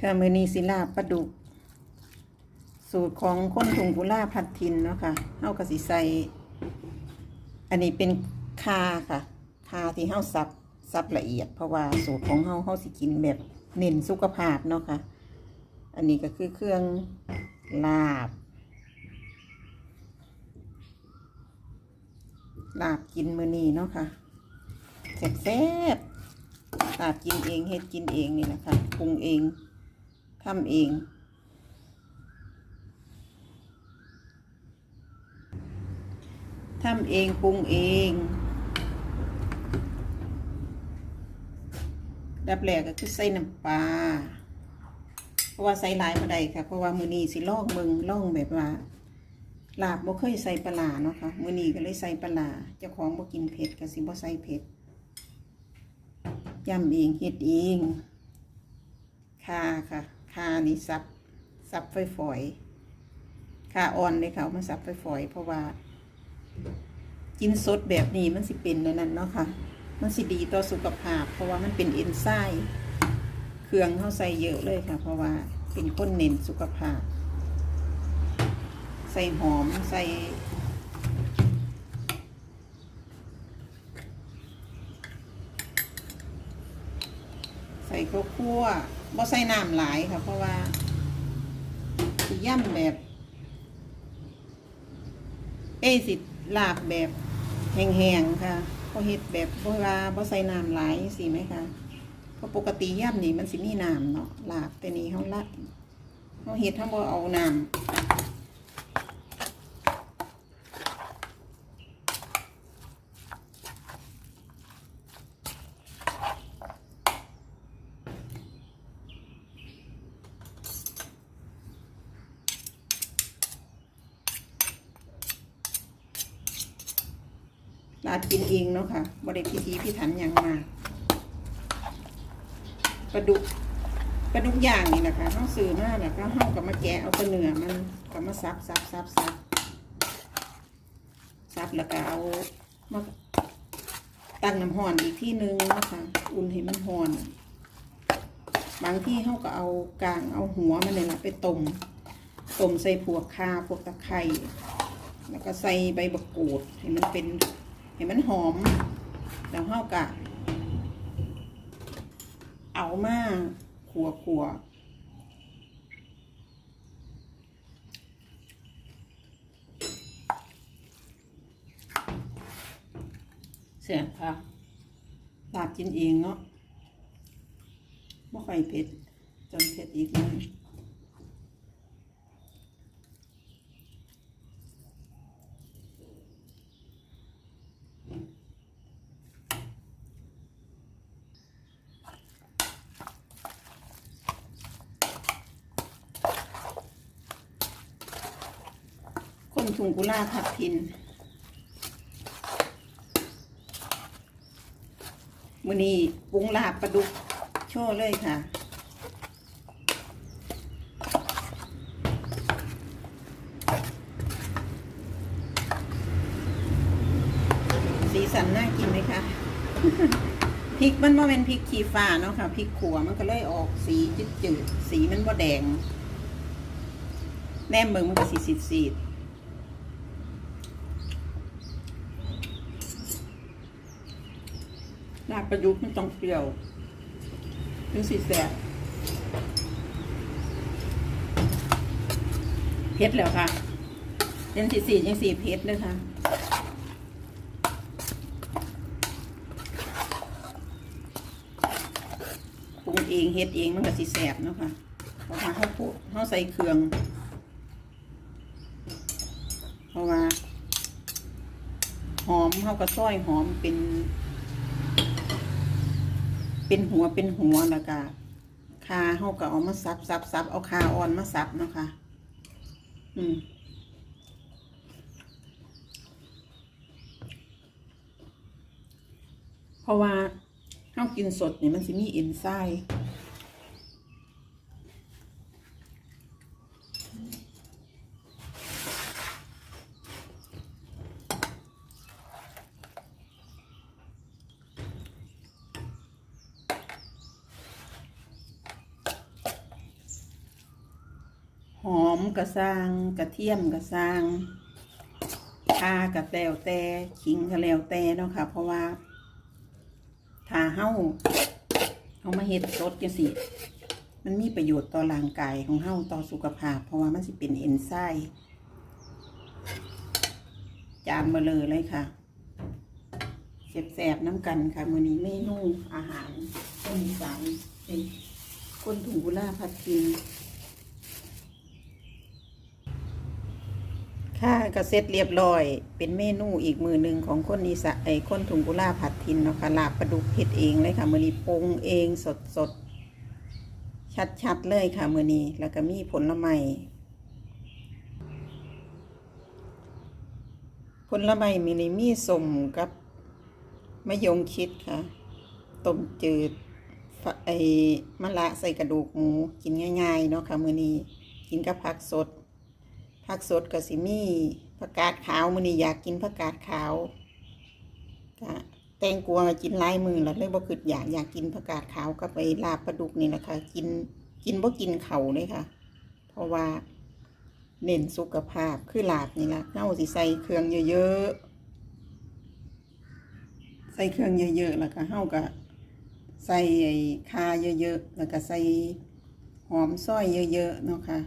ค่ะมือนีศิลาปลาดุก สูตรของคนถุงกุล่าพัดทินเนาะค่ะเฮากะสิใส่ อันนี้เป็นคาค่ะ คาที่เฮาสับสับละเอียด เพราะว่าสูตรของเฮาเฮาสิกินแบบเน้นสุขภาพเนาะค่ะ อันนี้ก็คือเครื่องลาบ ลาบกินมือนีเนาะค่ะแซ่บๆลาบกินเองเฮ็ดกินเองนี่แหละค่ะปรุงเอง ทำเอง ทำเองปรุงเองดับแรกก็คือใส่น้ำปลา เพราะว่าใส่ลายมาได้ค่ะ เพราะว่ามือนี้สิลอกเมืองล่องแบบว่าลาบบ่เคยใส่ปลาเนาะค่ะ มือนี้ก็เลยใส่ปลาเจ้าของบ่กินเผ็ดก็สิบ่ใส่เผ็ดยำเองเฮ็ดเองคาค่ะ คานี่สับสับฝอยๆคาอ่อนเลยค่ะเอามาสับฝอยๆเพราะว่า กินสดแบบนี้มันสิเป็นในนั้นเนาะค่ะ มันสิดีต่อสุขภาพ เพราะว่ามันเป็นเอนไซม์เครื่องเข้าใส่เยอะเลยค่ะ เพราะว่าเป็นคนเน้นสุขภาพ ใส่หอมใส่ ส่ข้าวคั่วบ่ใส่น้ำหลายค่ะ เพราะว่าสิย่ำแบบ เอยสิลาบแบบแห้งๆค่ะพอเฮ็ดแบบบ่ว่าบ่ใส่น้ำหลายสิไหมคะเพราะปกติย่ำนี่มันสิมีน้ำเนาะหลาบแต่นี่เฮาละเฮาเฮ็ดเฮาบ่เอาน้ำ ลาดกินเองเนาะค่ะบริพิธีพิถันอย่างมากปลาดุกปลาดุกอย่างนี่นะคะเขาซื้อมาแล้วก็เขากับมาแกะเอาตะเนื้อมันกับมาซับซับซับซับซับแล้วก็เอามาตั้งน้ำห่อนอีกที่นึงนะคะอุ่นให้มันห่อนบางที่เขาก็เอากลางเอาหัวมันเนี่ยนะไปต้มต้มใส่พวกข่าพวกตะไคร้แล้วก็ใส่ใบบักกูดให้มันเป็น เห็นมันหอมแล้วเฮากะ เอามาขัวขัวเสียค่ะลาบกินเองเนาะไม่ค่อยเผ็ดจนเผ็ดอีกหน่อ ยคนถุงกุลาผัดทินมือนี้ปรุงลาบปลาดุกโชว์เลยค่ะ สีสันน่ากินไหมคะพริกมันว่าเป็นพริกขี้ฟ้าเนาะค่ะพริกขัวมันก็เลยออกสีจืดๆสีมันว่าแดงแนมเบิงมันก็สีสีดๆาประยุกต์มันต้องเปรี้ยวถึงสีแสบเผ็ดแล้วค่ะเป็นสีสียังสีเผ็ดเลยค่ะปรุงเองเฮ็ดเองมันก็สิแสบเนาะค่ะเพราะว่าเขาปรุเขาใส่เครื่อง เพราะว่า หอมเขาก็ซอยหอมเป็น เป็นหัวเป็นหัวแล้วก็คาเขาก็เอามาซับซับซับเอาคาอ่อนมาซับนะคะ อืมเพราะว่าเขากินสดเนี่ยมันจะมีเอนไซม์ อ มกระซางกระเทียมกระซางข่ากระแตวแต่ขิงกระแล้วแต่เนาะค่ะ เพราะว่าถ้าเฮาเอามาเฮ็ดสดจังซี่มันมีประโยชน์ต่อร่างกายของเฮาต่อสุขภาพ เพราะว่ามันสิเป็นเอนไซม์จานมาเลยเลยค่ะแสบๆน้ำกันค่ะมื้อนี้เมนูอาหารคนอีสานเป็นคนถุงกุลาผัดกิน ค่ะก็เสร็จเรียบร้อย เป็นเมนูอีกมือหนึ่งของคนอีสานไอ้คนถุงกุลาผัดทินเนาะค่ะลาบปลาดุกเผ็ดเองเลยค่ะมือนี้ปรุงเองสดสดชัดชัดๆเลยค่ะมือนี้แล้วก็มีผลไม้ผลไม้มีนี่มีสมกับมะยงชิดค่ะต้มจืดฝไอ้มะละใส่กระดูกหมูกินง่าย ๆ เนาะค่ะมือนี้กินกับผักสด ผักสดกับสิมีผักกาดขาวมื้อนี้อยากกินผักกาดขาวก็แตงกวากินหลายมือแล้วเลยบ่คิดอยากอยากกินผักกาดขาวกับไปลาบปลาดุกนี่แหละค่ะกินกินบ่กินเข่าเลยค่ะ เพราะว่าเน้นสุขภาพคือลาบนี่ละเฮาสิใส่เครื่องเยอะๆใส่เครื่องเยอะๆแล้วก็เฮาก็ใส่ไอ้ข่าเยอะๆแล้วก็ใส่หอมซอยเยอะๆเนาะค่ะ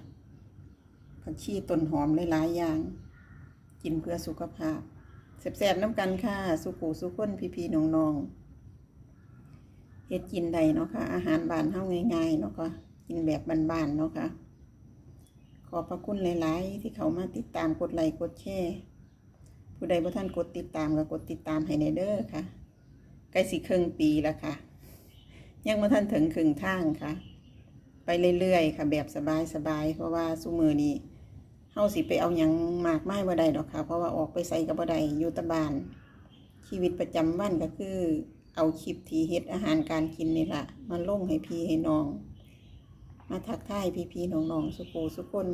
ผักชีต้นหอมหลายๆอย่าง กินเพื่อสุขภาพแสบๆน้ำกันค่ะ สุขูสุขคนพี่ๆน้องๆเฮ็ดกินใดเนาะค่ะ อาหารบ้านเฮาง่ายๆเนาะค่ะ กินแบบบ้านๆเนาะค่ะ ขอพระคุณหลายๆ ที่เขามาติดตามกดไลค์กดแชร์ผู้ใดบ่ท่านกดติดตามก็กดติดตามให้ในเด้อค่ะใกล้สิครึ่งปีแล้วค่ะ ยังบ่ท่านถึงครึ่งทางค่ะ ไปเรื่อยๆค่ะ แบบสบายๆเพราะว่าซุมือนี้ เฮาสิไปเอาหยังมากไม้บ่ได้ดอกค่ะ เพราะว่าออกไปใส่กับบ่ได้อยู่ตะบาน ชีวิตประจำวันก็คือ เอาคลิปที่เฮ็ดอาหารการกินนี่ละมาลงให้พี่ให้น้อง มาทักทายพี่ๆน้องๆสุกูสุกคน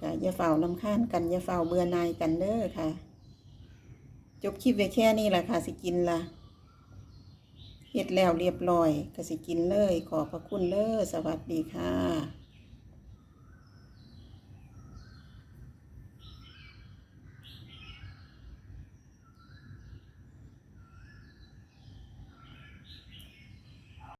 ค่ะอย่าเฝ้าลำคาญกันอย่าเฝ้าเบื่อนายกันเด้อค่ะ จบคลิปไว้แค่นี้แหละค่ะ สิกินละเฮ็ดแล้วเรียบร้อยก็สิกินเลย ขอพระคุณเลยสวัสดีค่ะ